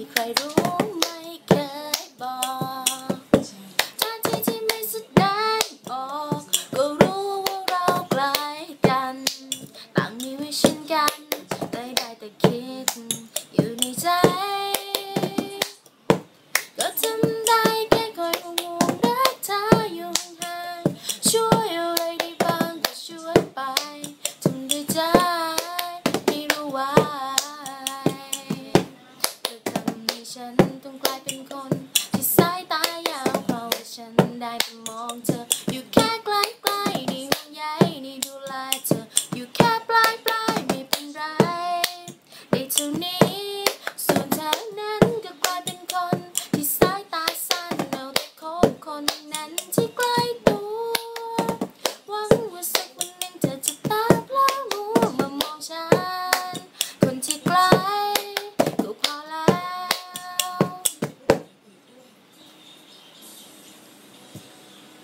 รู้ไม่เคยบอกท่าทีที่ไม่แสดงออก ก็รู้ว่าเราใกล้กัน ต่างมีวิชันกัน ฉันต้องกลายเป็นคน ที่สายตายาวเพราะว่าฉันได้ไปมองเธอ